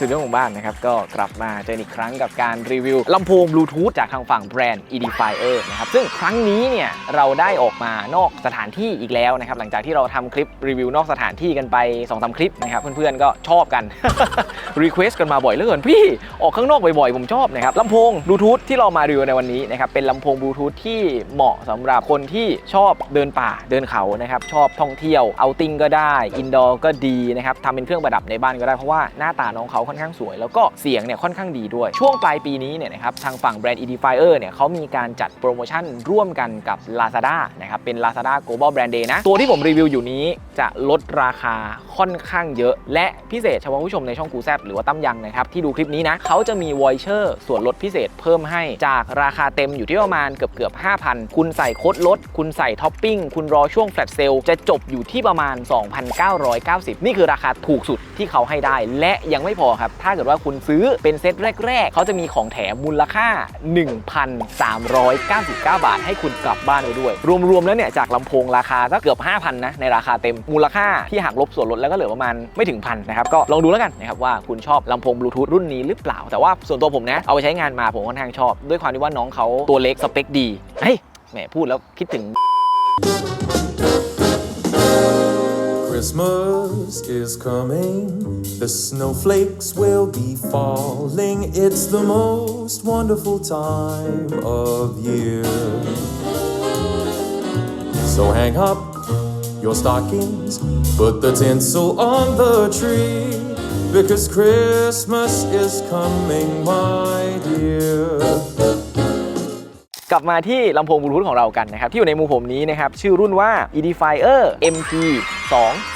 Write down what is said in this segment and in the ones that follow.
สู่เรื่องของบ้านนะครับก็กลับมาเจออีกครั้งกับการรีวิวลำโพงบลูทูธจากทางฝั่งแบรนด์ Edifier นะครับซึ่งครั้งนี้เนี่ยเราได้ออกมานอกสถานที่อีกแล้วนะครับหลังจากที่เราทำคลิปรีวิวนอกสถานที่กันไป2อสคลิปนะครับเพื่อนๆก็ชอบกันรีเควสกันมาบ่อยเหลือเกินพี่ออกข้างนอกบ่อยๆผมชอบนะครับลำโพงบลูทูธที่เรามารีวิวในวันนี้นะครับเป็นลำโพงบลูทูธที่เหมาะสำหรับคนที่ชอบเดินป่าเดินเขานะครับชอบท่องเที่ยวเอาติ้งก็ได้อินดอร์ก็ดีนะครับทำเป็นเครื่องประดับในบ้านก็ได้เพราะว่าหน้าตาน้องเขาค่อนข้างสวย แล้วก็เสียงเนี่ยค่อนข้างดีด้วย ช่วงปลายปีนี้เนี่ยนะครับทางฝั่งแบรนด์ Edifier เนี่ยเขามีการจัดโปรโมชั่นร่วมกันกับ Lazada นะครับเป็น Lazada Global Brand Day นะตัวที่ผมรีวิวอยู่นี้จะลดราคาค่อนข้างเยอะ และพิเศษเฉพาะผู้ชมในช่องกูแซบหรือว่าตั้มยังนะครับที่ดูคลิปนี้นะเขาจะมีวอยเชอร์ส่วนลดพิเศษเพิ่มให้จากราคาเต็มอยู่ที่ประมาณเกือบเกือบ5,000 คุณใส่โค้ดลด คุณใส่ท็อปปิ้งคุณรอช่วงแฟลชเซลจะจบอยู่ที่ประมาณ 2,990 นี่คือราคาถูกสุดที่เขาให้ได้ และยังไม่พอครับ ถ้าเกิดว่าคุณซื้อเป็นเซตแรก ๆ เขาจะมีของแถมมูลค่า 1,399 บาท ให้คุณกลับบ้านไปด้วย รวมๆแล้วเนี่ยจากลำโพงราคาสักเกือบ 5,000 นะ ในราคาเต็มมูลค่าที่หักลบส่วนลดแล้วก็เหลือประมาณไม่ถึงพันนะครับ ก็ลองดูแล้วกันนะครับว่าคุณชอบลำโพงบลูทูธรุ่นนี้หรือเปล่า แต่ว่าส่วนตัวผมนะเอาไปใช้งานมาผมค่อนข้างชอบ ด้วยความที่ว่าน้องเขาตัวเล็กสเปคดีเฮ้ยแหมพูดแล้วคิดถึง Christmas is coming, the snowflakes will be falling. It's the most wonderful time of year. So hang up your stockings, put the tinsel on the tree, because Christmas is coming, my dear. กลับมาที่ลำโพงบลูทูธของเรากันนะครับ ที่อยู่ในมือผมนี้นะครับชื่อรุ่นว่า Edifier MP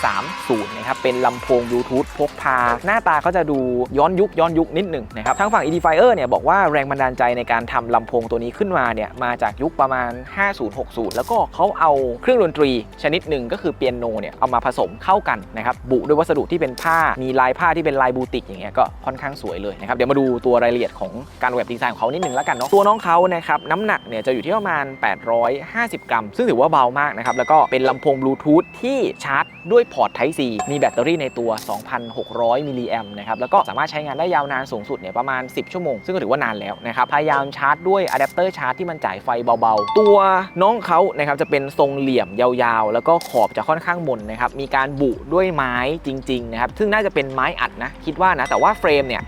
230นะครับเป็นลำโพงบลูทูธพกพา หน้าตาเขาจะดูย้อนยุคย้อนยุคนิดหนึ่งนะครับทางฝั่ง Edifier เนี่ยบอกว่าแรงบันดาลใจในการทำลำโพงตัวนี้ขึ้นมาเนี่ยมาจากยุคประมาณ 50-60 แล้วก็เขาเอาเครื่องดนตรีชนิดหนึ่งก็คือเปียโนเนี่ยเอามาผสมเข้ากันนะครับบุด้วยวัสดุที่เป็นผ้ามีลายผ้าที่เป็นลายบูติกอย่างเงี้ยก็ค่อนข้างสวยเลยนะครับเดี๋ยวมาดูตัวรายละเอียดของการออกแบบดีไซน์ของเขานิดนึงแล้วกันเนาะตัวน้องเขานะครับน้ำหนักเนี่ยจะอยู่ที่ประมาณ 850 กรัม ซึ่งถือว่าเบามากนะครับ แล้วก็เป็นลำโพงบลูทูธที่ชาร์จด้วยพอร์ต Type C มีแบตเตอรี่ในตัว 2,600 มิลลิแอมนะครับ แล้วก็สามารถใช้งานได้ยาวนานสูงสุดเนี่ยประมาณ 10 ชั่วโมง ซึ่งก็ถือว่านานแล้วนะครับ พยายามชาร์จด้วยอะแดปเตอร์ชาร์จที่มันจ่ายไฟเบาๆ ตัวน้องเขานะครับจะเป็นทรงเหลี่ยมยาวๆ แล้วก็ขอบจะค่อนข้างมนนะครับ มีการบุด้วยไม้จริงๆนะครับ ซึ่งน่าจะเป็นไม้อัดนะ คิดว่านะ แต่ว่าเฟรมเนี่ย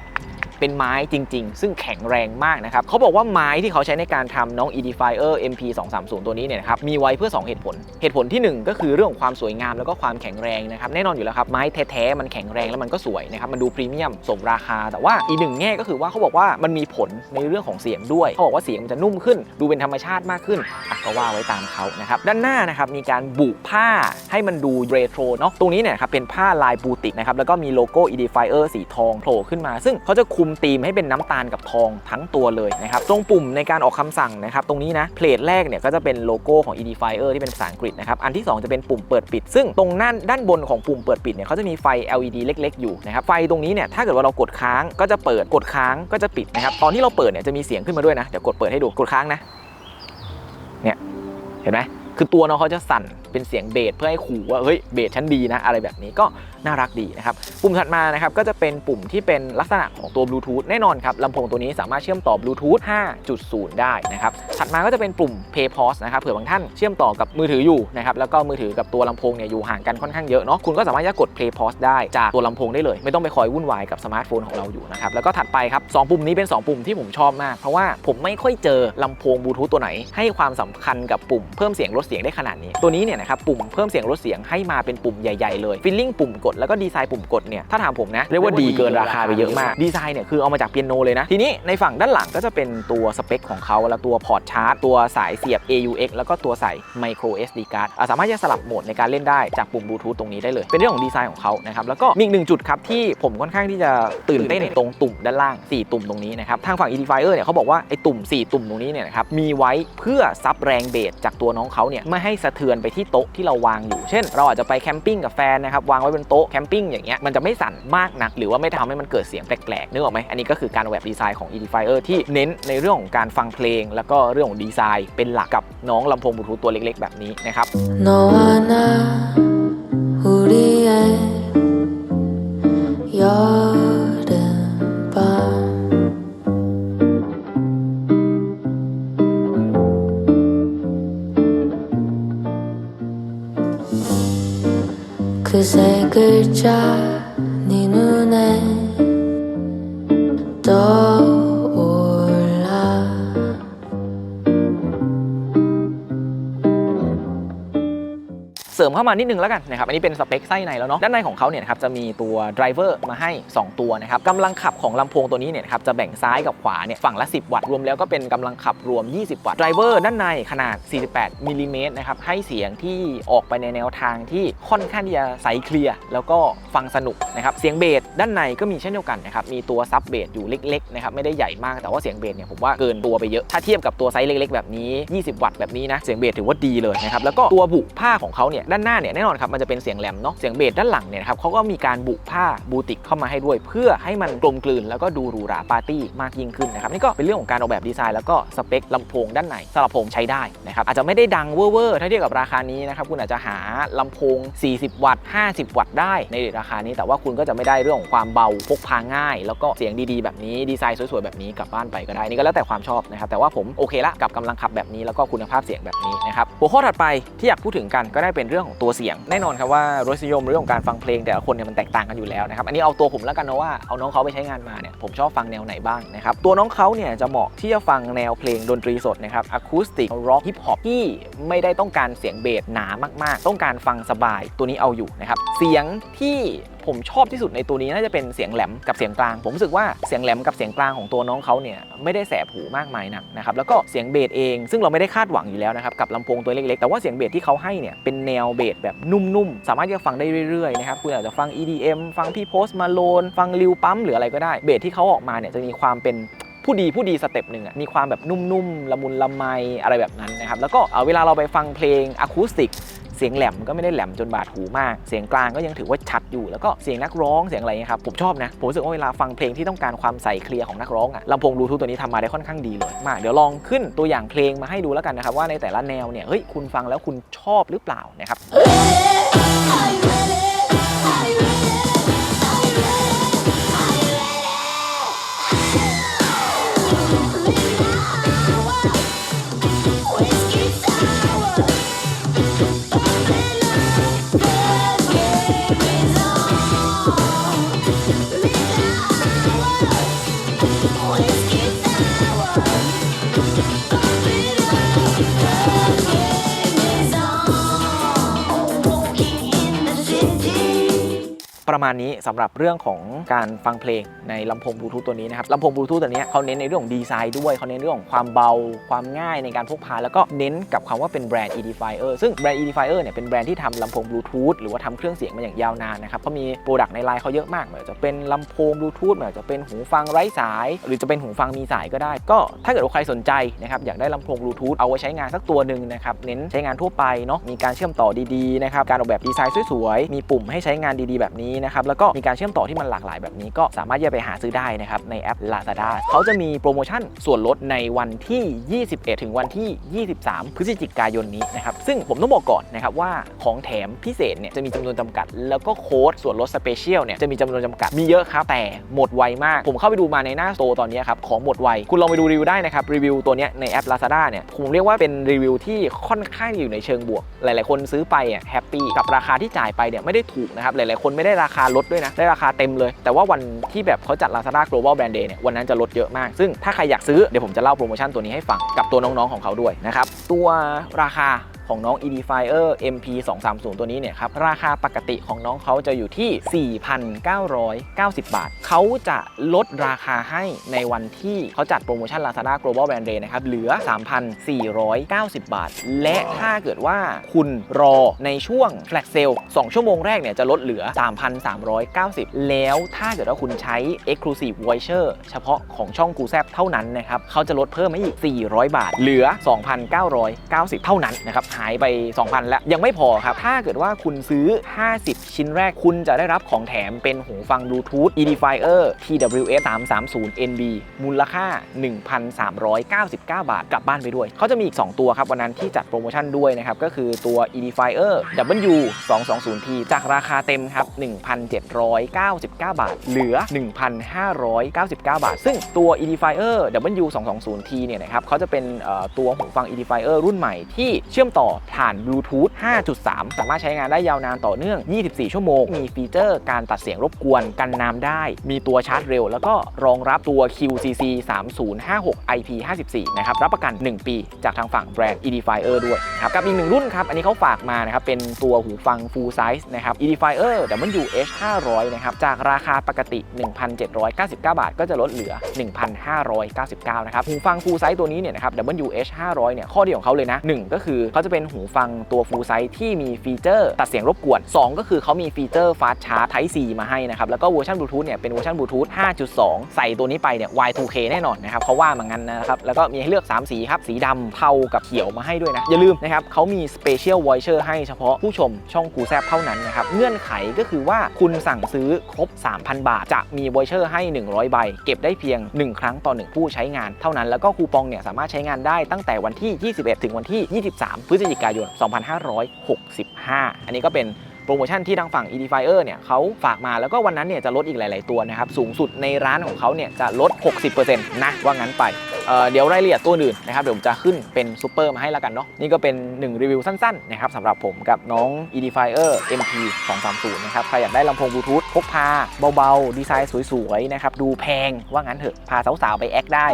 เป็นไม้จริง ๆ ซึ่งแข็งแรงมากนะครับเขาบอกว่าไม้ที่เขาใช้ในการทำน้อง Edifier MP 230ตัวนี้เนี่ยนะครับมีไว้เพื่อ 2 เหตุผล เหตุผลที่ 1 ก็คือเรื่องของความสวยงามแล้วก็ความแข็งแรงนะครับแน่นอนอยู่แล้วครับไม้แท้ๆมันแข็งแรงแล้วมันก็สวยนะครับมันดูพรีเมียมสมราคา แต่ว่าอีกหนึ่งแง่ก็คือว่าเขาบอกว่ามันมีผลในเรื่องของเสียงด้วยเขาบอกว่าเสียงมันจะนุ่มขึ้น ดูเป็นธรรมชาติมากขึ้นอะก็ว่าไว้ตามเขานะครับด้านหน้านะครับมีการบุผ้าให้มันดูเรโทรเนาะตรงนี้เนี่ยครับเป็นผ้าลายบูติกนะครับแล้วก็มีโลโก้ Edifier สีทองโผล่ขึ้นมา ซึ่งเขาจะคุมมธีมให้เป็นน้ำตาลกับทองทั้งตัวเลยนะครับตรงปุ่มในการออกคำสั่งนะครับตรงนี้นะเพลทแรกเนี่ยก็จะเป็นโลโก้ของ Edifier ที่เป็นภาษาอังกฤษนะครับอันที่ 2 จะเป็นปุ่มเปิดปิด ซึ่งตรงด้านด้านบนของปุ่มเปิดปิดเนี่ยเขาจะมีไฟ LED เล็ก ๆ อยู่นะครับไฟตรงนี้เนี่ยถ้าเกิดว่าเรากดค้างก็จะเปิดกดค้างก็จะปิดนะครับตอนที่เราเปิดเนี่ยจะมีเสียงขึ้นมาด้วยนะเดี๋ยวกดเปิดให้ดูกดค้างนะเนี่ยเห็นไหมคือตัวน้องเขาจะสั่น เป็นเสียงเบสเพื่อให้ขู่ว่าเฮ้ยเบสฉันดีนะอะไรแบบนี้ก็น่ารักดีนะครับปุ่มถัดมานะครับก็จะเป็นปุ่มที่เป็นลักษณะของตัวบลูทูธแน่นอนครับลำโพงตัวนี้สามารถเชื่อมต่อบลูทูธ5.0 ได้นะครับถัดมาก็จะเป็นปุ่ม Play Pause นะครับเผื่อบางท่านเชื่อมต่อกับมือถืออยู่นะครับแล้วก็มือถือกับตัวลำโพงเนี่ยอยู่ห่างกันค่อนข้างเยอะเนาะคุณก็สามารถจะกด Play Pause ได้จากตัวลำโพงได้เลยไม่ต้องไปคอยวุ่นวายกับสมาร์ทโฟนของเราอยู่นะครับแล้วก็ถัดไปครับสองปุ่มนี้เป็น 2 ปุ่มที่ผมชอบมาก เพราะว่าผมไม่ค่อยเจอลำโพงบลูทูธตัวไหน ให้ความสำคัญกับปุ่มเพิ่มเสียงลดเสียงได้ขนาดนี้ตัวนี้เนี่ยนะครับปุ่มเพิ่มเสียงลดเสียงให้มาเป็นปุ่มใหญ่ ๆ เลยฟิลลิ่งปุ่มกดแล้วก็ดีไซน์ปุ่มกดเนี่ยถ้าถามผมนะเรียกว่าดีเกินราคาไปเยอะมากดีไซน์เนี่ยคือเอามาจากเปียโนเลยนะทีนี้ในฝั่งด้านหลังก็จะเป็นตัวสเปคของเขาและตัวพอร์ตชาร์จตัวสายเสียบ AUX แล้วก็ตัวใส่ micro SD card อะสามารถจะสลับโหมดในการเล่นได้จากปุ่มบลูทูธตรงนี้ได้เลย เป็นเรื่องของดีไซน์ของเขานะครับแล้วก็มีอีกหนึ่งจุดครับที่ผมค่อนข้างที่จะตื่นเต้นตรงตุ่มด้านล่าง 4 ตุ่มตรงนี้นะครับทางฝั่ง Edifier เนี่ยเขาบอกว่าไอ้ตุ่ม 4 ตุ่มตรงนี้เนี่ยนะครับมีไว้เพื่อซับแรงเบสจากตัวน้องเขาเนี่ยไม่ให้สะเทือนไปที่โต๊ะที่เราวางอยู่ เช่น เราอาจจะไปแคมปิ้งกับแฟนนะครับวางไว้บนโต๊ะแคมปิ้งอย่างเงี้ยมันจะไม่สั่นมากนัก หรือว่าไม่ทำให้มันเกิดเสียงแปลกๆนึกออกไหมอันนี้ก็คือการออกแบบดีไซน์ของ Edifier ที่เน้นในเรื่องของการฟังเพลง แล้วก็เรื่องของดีไซน์เป็นหลักกับน้องลำโพงบลูทูธตัวเล็กๆ แบบนี้นะครับ 너와 나 우리의 여 세 글자 네 눈에 มามานิดนึงแล้วกันนะครับอันนี้เป็นสเปคไส้ในแล้วเนาะด้านในของเขาเนี่ยครับจะมีตัวไดรเวอร์มาให้ 2 ตัวนะครับกำลังขับของลำโพงตัวนี้เนี่ยครับจะแบ่งซ้ายกับขวาเนี่ยฝั่งละ 10 วัตต์รวมแล้วก็เป็นกำลังขับรวม 20 วัตต์ไดรเวอร์ด้านในขนาด 48มิลลิเมตรนะครับให้เสียงที่ออกไปในแนวทางที่ค่อนข้างที่จะใสเคลียร์แล้วก็ฟังสนุกนะครับเสียงเบสด้านในก็มีเช่นเดียวกันนะครับมีตัวซับเบสอยู่เล็กๆนะครับไม่ได้ใหญ่มากแต่ว่าเสียงเบสเนี่ยผมว่าเกินตัวไปเยอะถ้าเทียบกับตัวไซส์เล็ก ๆ แบบนี้ 20 วัตต์แบบนี้นะเสียงเบสถือว่าดีเลยนะครับแล้วก็ตัวบุผ้าของเขาเนี่ยด้านหน้าเนี่ยแน่นอนครับมันจะเป็นเสียงแหลมเนาะเสียงเบสด้านหลังเนี่ยครับเขาก็มีการบุผ้าบูติกเข้ามาให้ด้วย เพื่อให้มันกลมกลืนแล้วก็ดูหรูหราปาร์ตี้มากยิ่งขึ้นนะครับนี่ก็เป็นเรื่องของการออกแบบดีไซน์แล้วก็สเปคลำโพงด้านในสำหรับผมใช้ได้นะครับอาจจะไม่ได้ดังเวอร์ๆถ้าเทียบกับราคานี้นะครับคุณอาจจะหาลำโพง 40 วัตต์ 50 วัตต์ได้ในราคานี้ แต่ว่าคุณก็จะไม่ได้เรื่องของความเบาพกพาง่าย แล้วก็เสียงดีๆแบบนี้ดีไซน์สวยๆแบบนี้กลับบ้านไปก็ได้นี่ก็แล้วแต่ความชอบนะครับแต่ว่าผมโอเคละกับกำลังขับแบบนี้แล้วก็คุณภาพเสียงแบบนี้นะครับหัวข้อถัดไปที่อยากพูดถึงกันก็ได้เป็นเรื่องของตัวเสียง แน่นอนครับว่ารสนิยมเรื่องของการฟังเพลงแต่ละคนเนี่ยมันแตกต่างกันอยู่แล้วนะครับอันนี้เอาตัวผมแล้วกันนะว่าเอาน้องเขาไปใช้งานมาเนี่ยผมชอบฟังแนวไหนบ้างนะครับตัวน้องเขาเนี่ยจะเหมาะที่จะฟังแนวเพลงดนตรีสดนะครับอะคูสติกร็อกฮิปฮอปที่ไม่ได้ต้องการเสียงเบสหนามาก ๆ ต้องการฟังสบายตัวนี้เอาอยู่นะครับเสียงที่ ผมชอบที่สุดในตัวนี้น่าจะเป็นเสียงแหลมกับเสียงกลาง ผมรู้สึกว่าเสียงแหลมกับเสียงกลางของตัวน้องเขาเนี่ยไม่ได้แสบหูมากมายนักนะครับแล้วก็เสียงเบสเองซึ่งเราไม่ได้คาดหวังอยู่แล้วนะครับกับลำโพงตัวเล็กๆแต่ว่าเสียงเบสที่เขาให้เนี่ยเป็นแนวเบสแบบนุ่มๆสามารถที่จะฟังได้เรื่อยๆนะครับคุณอาจจะฟัง EDM ฟังพี่โพสมาโลนฟังริวปั๊มหรืออะไรก็ได้เบสที่เขาออกมาเนี่ยจะมีความเป็น ผู้ดีผู้ดีสเต็ปหนึ่งอะมีความแบบนุ่มๆละมุนละไมอะไรแบบนั้นนะครับแล้วก็เอ่อเวลาเราไปฟังเพลงอะคูสติกเสียงแหลมก็ไม่ได้แหลมจนบาดหูมาก เสียงกลางก็ยังถือว่าชัดอยู่ แล้วก็เสียงนักร้องเสียงอะไรเงี้ยครับ ผมชอบนะ ผมรู้สึกว่าเวลาฟังเพลงที่ต้องการความใสเคลียร์ของนักร้องอะลำโพงบลูทูธตัวนี้ทำมาได้ค่อนข้างดีเลยมาเดี๋ยวลองขึ้นตัวอย่างเพลงมาให้ดูแล้วกันนะครับ ว่าในแต่ละแนวเนี่ย เฮ้ย คุณฟังแล้วคุณชอบหรือเปล่านะครับ ประมาณนี้สำหรับเรื่องของการฟังเพลงในลำโพงบลูทูธตัวนี้นะครับลำโพงบลูทูธตัวนี้เขาเน้นในเรื่องของดีไซน์ด้วยเขาเน้นเรื่องของความเบา ความง่ายในการพกพาแล้วก็เน้นกับคำว่าเป็นแบรนด์ Edifier ซึ่งแบรนด์ Edifier เนี่ยเป็นแบรนด์ที่ทำลำโพงบลูทูธหรือว่าทำเครื่องเสียงมาอย่างยาวนานนะครับเขามีโปรดักต์ในไลน์เขาเยอะมากไม่ว่าจะเป็นลำโพงบลูทูธไม่ว่าจะเป็นหูฟังไร้สาย หรือจะเป็นหูฟังมีสายก็ได้ ก็ถ้าเกิดว่าใครสนใจนะครับอยากได้ลำโพงบลูทูธเอาไว้ใช้งานสักตัวหนึ่งนะครับเน้นใช้งานทั่วไปเนาะมีการเชื่อมต่อดีๆนะครับการออกแบบดีไซน์สวยๆมีปุ่มให้ใช้งานดีๆแบบนี้นะครับแล้วก็มีการเชื่อมต่อที่มันหลากหลายแบบนี้ก็สามารถที่จะไปหาซื้อได้นะครับในแอป Lazada เขาจะมีโปรโมชั่นส่วนลดในวันที่ 21 ถึงวันที่ 23 พฤศจิกายนนี้นะครับซึ่งผมต้องบอกก่อนนะครับว่าของแถมพิเศษเนี่ยจะมีจำนวนจำกัด แล้วก็โค้ดส่วนลดสเปเชียลเนี่ยจะมีจำนวนจำกัดมีเยอะครับแต่หมดไวมาก ผมเข้าไปดูมาในหน้าสโตร์ตอนนี้ครับของหมดไว คุณลองไปดูรีวิวได้นะครับรีวิวตัวนี้ในแอป Lazada เนี่ยผมเรียกว่าเป็นรีวิวที่ค่อนข้างอยู่ในเชิงบวก หลาย ๆ คนซื้อไปอะแฮปปี้กับราคาที่จ่ายไปเนี่ยไม่ได้ถูกนะครับหลาย ๆ คนไม่ได้ราคาลดด้วยนะได้ราคาเต็มเลย แต่ว่าวันที่แบบเขาจัด Lazada Global Brand Day เนี่ยวันนั้นจะลดเยอะมาก ซึ่งถ้าใครอยากซื้อเดี๋ยวผมจะเล่าโปรโมชั่นตัวนี้ให้ฟังกับตัวน้องๆของเขาด้วยนะครับตัวราคา ของน้อง Edifier MP 230ตัวนี้เนี่ยครับ ราคาปกติของน้องเขาจะอยู่ที่ 4,990 บาท เขาจะลดราคาให้ในวันที่เขาจัดโปรโมชั่น Lazada Global Brand Day นะครับ เหลือ 3,490 บาท และถ้าเกิดว่าคุณรอในช่วง Flash Sale 2 ชั่วโมงแรกเนี่ยจะลดเหลือ 3,390 แล้วถ้าเกิดว่าคุณใช้ Exclusive Voucher เฉพาะของช่องกูแซบเท่านั้นนะครับ เขาจะลดเพิ่มให้อีก 400 บาท เหลือ 2,990 เท่านั้นนะครับหายไป 2,000 แล้ว ยังไม่พอครับ ถ้าเกิดว่าคุณซื้อ 50 ชิ้นแรกคุณจะได้รับของแถมเป็นหูฟังบลูทูธ Edifier TWS 330 NB มูลค่า 1,399 บาท กลับบ้านไปด้วย เขาจะมีอีก 2 ตัวครับวันนั้นที่จัดโปรโมชั่นด้วยนะครับ ก็คือตัว Edifier W 220T จากราคาเต็มครับ 1,799 บาท เหลือ 1,599 บาท ซึ่งตัว Edifier W 220T เนี่ยนะครับเขาจะเป็นตัวหูฟัง Edifier รุ่นใหม่ที่เชื่อมต่อต่อผ่านบลูทูธ 5.3 สามารถใช้งานได้ยาวนานต่อเนื่อง 24 ชั่วโมง มีฟีเจอร์การตัดเสียงรบกวน กันน้ำได้ มีตัวชาร์จเร็ว แล้วก็รองรับตัว QCC 3056 IP54 นะครับ รับประกัน 1 ปีจากทางฝั่งแบรนด์ Edifier ด้วยครับ กับอีกหนึ่งรุ่นครับ อันนี้เขาฝากมานะครับ เป็นตัวหูฟัง full size นะครับ Edifier WH 500 นะครับ จากราคาปกติ 1,799 บาท ก็จะลดเหลือ 1,599 นะครับ หูฟัง full size ตัวนี้เนี่ยนะครับ WH 500 เนี่ย ข้อดีของเขาเลยนะ1ก็คือเขาจะเป็น็นหูฟังตัว full size ที่มีฟีเจอร์ตัดเสียงรบกวน 2 ก็คือเขามีฟีเจอร์ fast charge Type C มาให้นะครับ แล้วก็เวอร์ชันบลูทูธเนี่ยเป็นเวอร์ชันบลูทูธ5.2 ใส่ตัวนี้ไปเนี่ย Y2K แน่นอนนะครับเขาว่ามางั้นนะครับ แล้วก็มีให้เลือก 3 สีครับ สีดำเทากับเขียวมาให้ด้วยนะ อย่าลืมนะครับเขามี Special Voucher ให้เฉพาะผู้ชมช่องกูแซบเท่านั้นนะครับ เงื่อนไขก็คือว่าคุณสั่งซื้อครบ 3,000 บาท จะมี Voucher ให้ 100 ใบ เก็บได้เพียง 1 ครั้งต่อ 1 ผู้ใช้งานเท่านั้น แล้วก็คูปองเนี่ยสามารถใช้งานได้ตั้งแต่วันที่ 21 ถึงวันที่ 23 พฤศจิกายน 2565 อันนี้ก็เป็นโปรโมชั่นที่ทางฝั่ง Edifier เนี่ยเขาฝากมาแล้วก็วันนั้นเนี่ยจะลดอีกหลาย ๆ ตัวนะครับ สูงสุดในร้านของเขาเนี่ยจะลด 60%นะว่างั้นไปเเดี๋ยวรายละเอียดตัวอื่นนะครับเดี๋ยวผมจะขึ้นเป็นซูเปอร์มาให้แล้วกันเนาะนี่ก็เป็น 1 รีวิวสั้น ๆ นะครับสำหรับผมกับน้อง Edifier MP 230นะครับใครอยากได้ลำโพงบลูทูธ พกพาเบาๆ ดีไซน์สวยๆนะครับดูแพงว่างั้นเถอะพาสาวๆไปแอคได้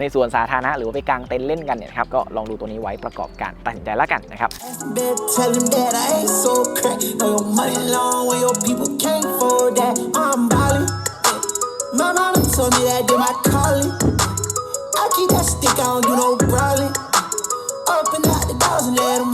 ในส่วนสาธารณะหรือไปกางเต็นท์เล่นกันเนี่ยครับก็ลองดูตัวนี้ไว้ประกอบการตัดสินใจแล้วกันนะครับ My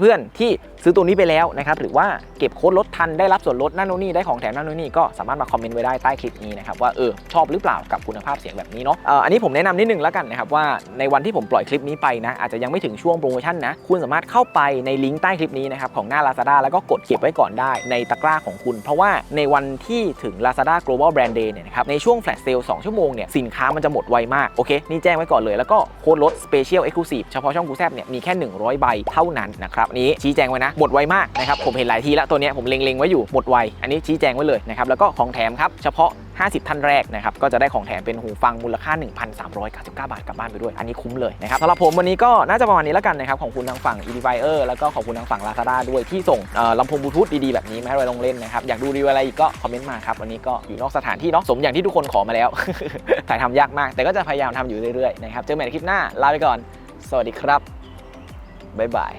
เพื่อนๆที่ซื้อตัวนี้ไปแล้วนะครับหรือว่าเก็บโค้ดลดทันได้รับส่วนลดนั่นนู่นนี่ได้ของแถมนั่นนู่นนี่ก็สามารถมาคอมเมนต์ไว้ได้ใต้คลิปนี้นะครับว่าเออชอบหรือเปล่ากับคุณภาพเสียงแบบนี้เนาะเอออันนี้ผมแนะนำนิดนึงแล้วกันนะครับว่าในวันที่ผมปล่อยคลิปนี้ไปนะอาจจะยังไม่ถึงช่วงโปรโมชั่นนะคุณสามารถเข้าไปในลิงก์ใต้คลิปนี้นะครับของหน้า Lazada แล้วก็กดเก็บไว้ก่อนได้ในตะกร้าของคุณ เพราะว่าในวันที่ถึง Lazada Global Brand Day เนี่ยนะครับในช่วง Flash Sale 2ชั่วโมงเนี่ยสินค้ามันจะหมดไวมากโอเคนี่แจ้งไว้ก่อนเลยแล้วก็โค้ดลด Special Exclusive เฉพาะช่องกูแซบเนี่ยมีแค่ 100 ใบเท่านั้นนะครับนี้ชี้แจงไว้นะหมดไวมากนะครับผมเห็นหลายทีแล้วตัวนี้ผมเล็งๆไว้อยู่หมดไว อันนี้ชี้แจงไว้เลยนะครับแล้วก็ของแถมครับเฉพาะ 50 ท่านแรกนะครับก็จะได้ของแถมเป็นหูฟังมูลค่า 1,399 บาทกลับบ้านไปด้วย อันนี้คุ้มเลยนะครับสำหรับผมวันนี้ก็น่าจะประมาณนี้แล้วกันนะครับของคุณทางฝั่ง Edifier แล้วก็ขอบคุณทางฝั่ง Lazada ด้วยที่ส่งลำโพงบลูทูธดีๆแบบนี้มาให้เราลองเล่นนะครับอยากดูรีวิวอะไรอีกก็คอมเมนต์มาครับวันนี้ก็อยู่นอกสถานที่เนาะสมอย่างที่ทุกคนขอมาแล้วถ่ายทำยากมาก แต่ก็จะพยายามทำอยู่เรื่อยๆนะครับเจอกันใหม่ในคลิปหน้าลาไปก่อน สวัสดีครับบ๊ายบาย